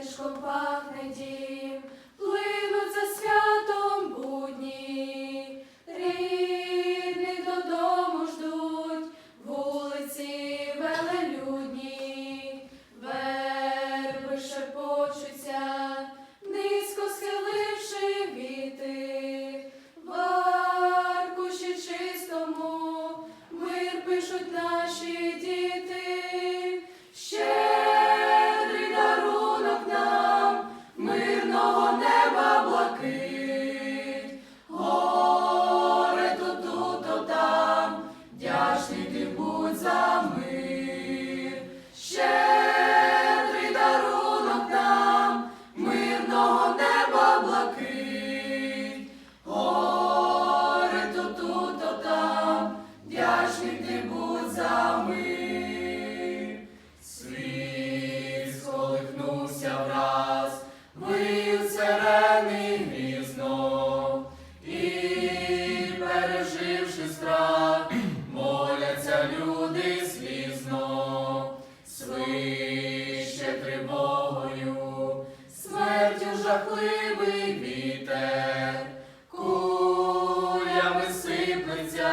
затишком пахне дім, жахливий вітер, кулями сиплеться,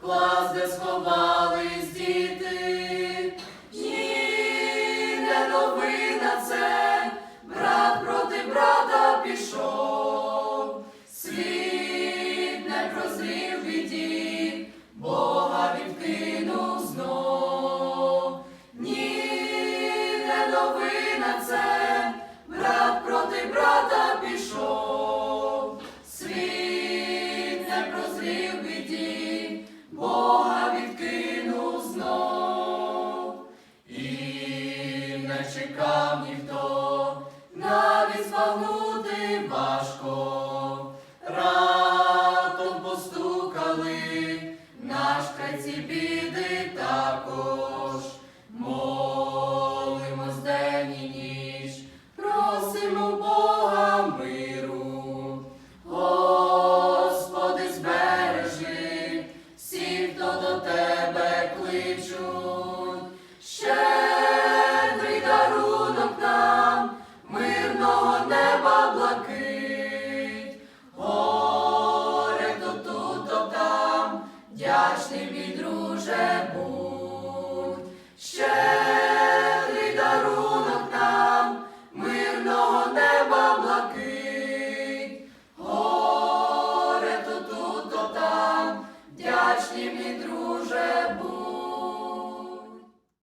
клас, де сховались діти. Ні, не новина це, брат проти брата пішов, світ не прозрів біді, Бога відкинув знов. Ні, не новина це, серця прозрів біді, Бога відкинув знов, і не чекав ніхто, навіть збагнути важко, Ратом постукали, наш край ці біди також. 아, 그